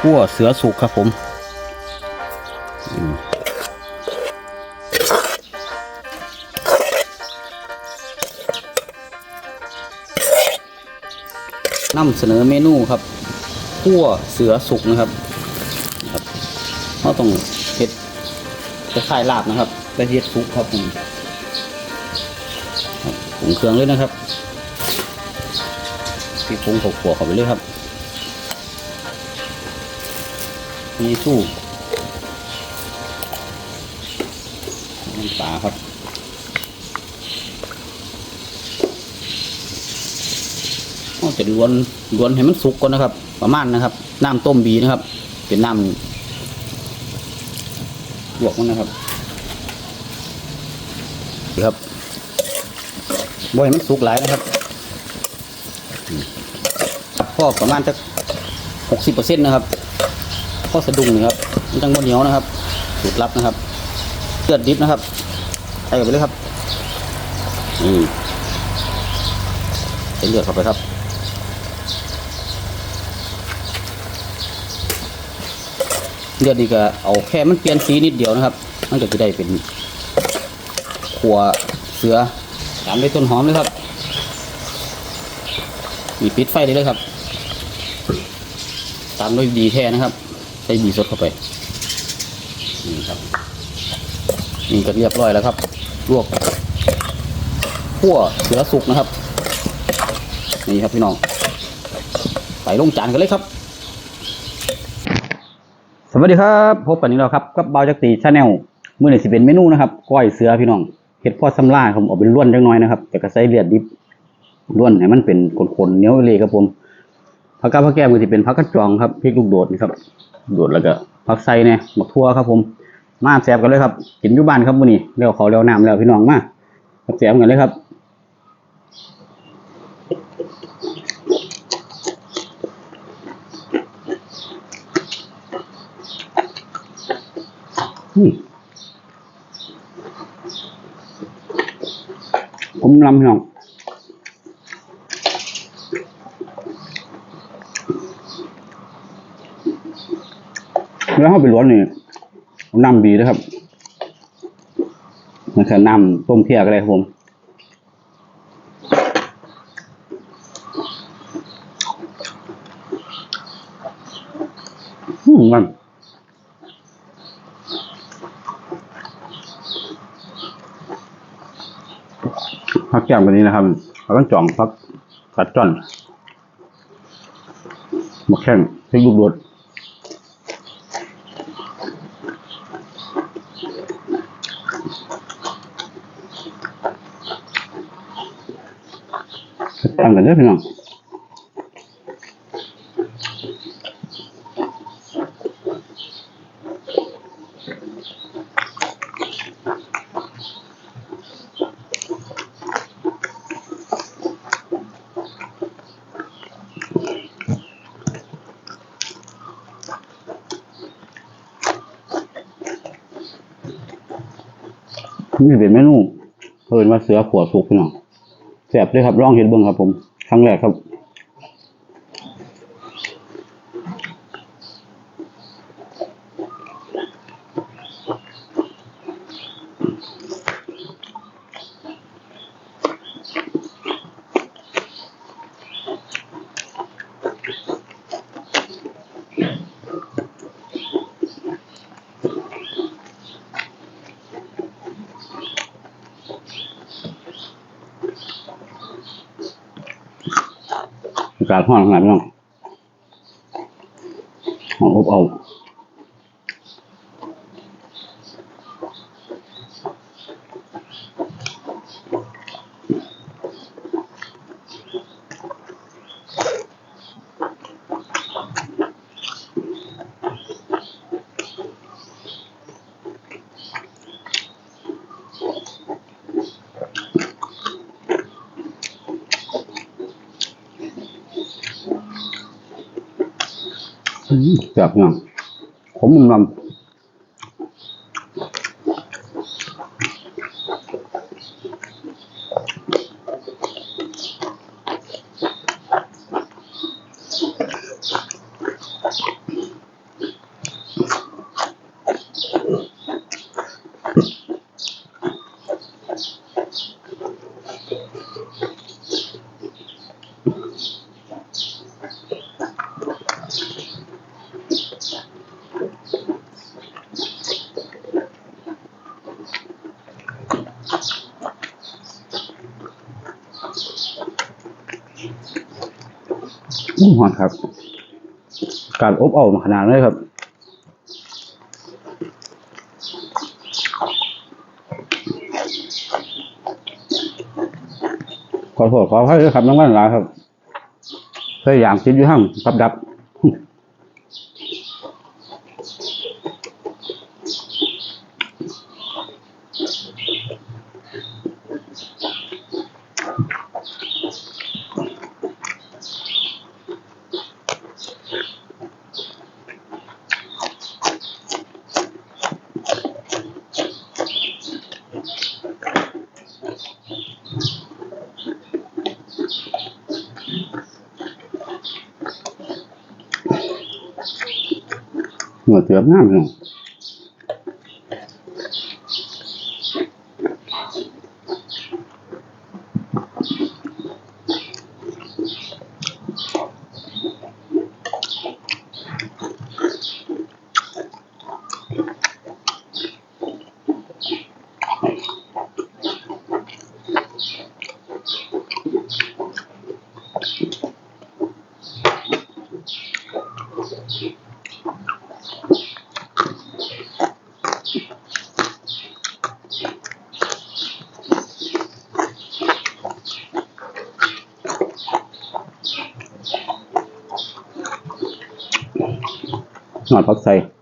ขั่วเสือสุกครับผมนำเสนอเมนูครับขั่วเสือสุกนะครับครับเราต้องเฮ็ดคล้ายลาบนะครับแต่เฮ็ดสุกครับผมครับปรุงเครื่องเลยนะครับพี่ปรุงขวเข้าไปเลยครับ มีสู้น้ำปลาครับเราจะล้วนล้วนให้มันสุกก่อนนะครับ ประมาณนะครับ น้ำต้มบีนะครับ เป็นน้ำลวกมันนะครับนะครับบ่ให้มันสุกหลายนะครับอืมพอประมาณจะหกสิบเปอร์เซ็นต์นะครับ ข้อสะดุ้งนี่ครับมันจังบนเหนียวนะครับสูตรลับนะครับเลือดดิบนะครับใส่ไปเลยครับนี่ใส่เลือดเข้าไปครับเลือดนี่ก็เอาแค่มันเปลี่ยนสีนิดเดียวนะครับมันก็จะได้เป็นขัวเสือตามด้วยต้นหอมเลยครับมีปิดไฟเลยครับ ตามด้วยดีแท้นะครับ ส่บีสดเข้าไปนี่ครับนี่ก็เรียบร้อยแล้วครับ ลวกขั่วเสือสุกนะครับ นี่ครับพี่น้องใส่ลงจานกันเลยครับ สวัสดีครับพบกันอีกแล้วครับกับเบาจักรีชาแนลมื้อนี้สิเป็นเมนูนะครับก้อยเสือพี่น้องเห็ดพอสำล่าครับผมเอาเป็นล้วนจังน้อยนะครับแต่ก็ใส่เลือดดิบล้วนให้มันเป็นคนๆเนียวเลยครับผมผักกาดผักแก้มก็จะเป็นผักกระจองครับพริกลูกโดดนี่ครับ ดูดแล้วก็ผักไส้เนี่ยหมกทั่วครับผม มาแซ่บกันเลยครับ กินอยู่บ้านครับมื้อนี้เลี้ยวเขาเลี้ยวน้ำแล้วพี่น้องมาแซ่บกันเลยครับผมลำพี่น้อง แล้วเข้าไปล้วนนี่น้ำบีนะครับมันคือน้ำต้มเพียก็ได้ครับผมอืมมันพักแก้มแบบนี้นะครับเราต้องจ่องพักกัดจ้อนมาแข้งให้ลูกโดด ตั้งกันเด้อพี่น้องนี่เป็นเมนูเพิ่นว่าเสือขวดสุกพี่น้อง แสบด้วยครับร่องเห็ดเบิ้งครับผมครั้งแรกครับ อากาศห้อนขนาดนี้น้องเอาอบเอา แบบนี้ผมมุม ลำอู้หอนครับ การอบเอามาขนาดนี้ครับขอโทษขออภัยด้วยครับน้องวันหลาครับพยายามคิดอยู่ห้างกับดับ หัวเตือบ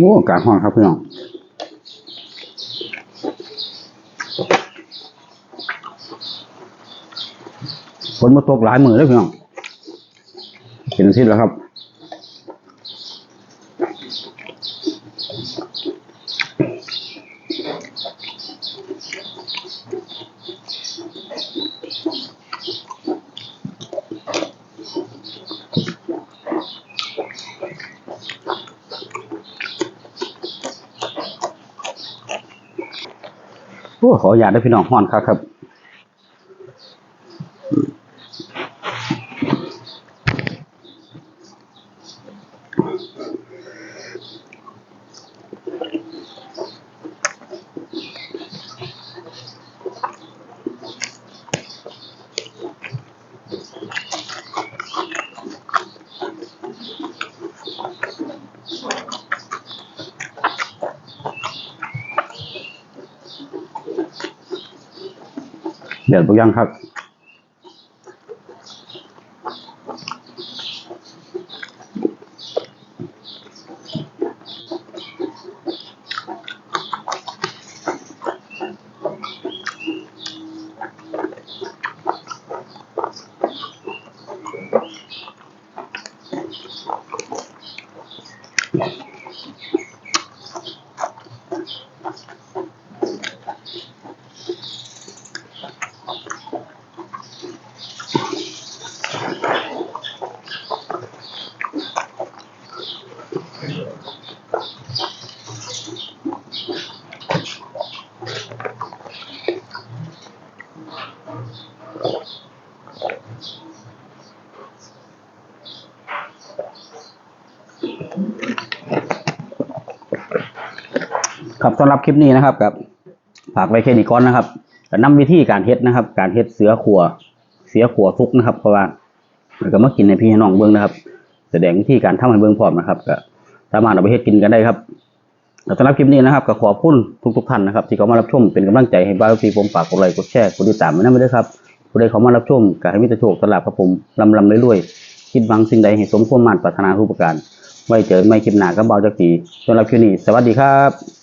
โอ้อากาศห้องครับพี่น้องฝนมาตกหลายมือแล้วพี่น้องเป็นอาทิตย์แล้วครับ โอ้ขออนุญาตด้พี่น้องห้อนครับครับ เดือ ครับสำหรับคลิปนี้นะครับกับผักไว้แคนิก่อนนะครับนำวิธีการเฮ็ดนะครับ การเฮ็ดเสือขัว เสือขัวทุกนะครับ เพราะว่าแล้ก็มากินในพี่น้องเบื้องนะครับ แสดงวิธีการทำให้เบื้องพร้อมนะครับก็สามารถเอาไปเฮ็ดกินกันได้ครับสำหรับคลิปนี้นะครับก็ขอบคุณทุกๆท่านนะครับ ที่เข้ามารับชมเป็นกำลังใจให้บ้านพี่ผมฝากกดไลค์กดแชร์กดติดตามมาได้ด้ยครับ ผู้ใดเข้ามารับชมก็ให้มิตรโชคตลาดพระผมลำลำเรื่อยๆคิดบังสิ่งใดให้สมความมั่นปรารถนาทุกประการ ไว้เจอไม่คลิปหนากับเบาจักรีสำหรับคืนนี้ สวัสดีครับ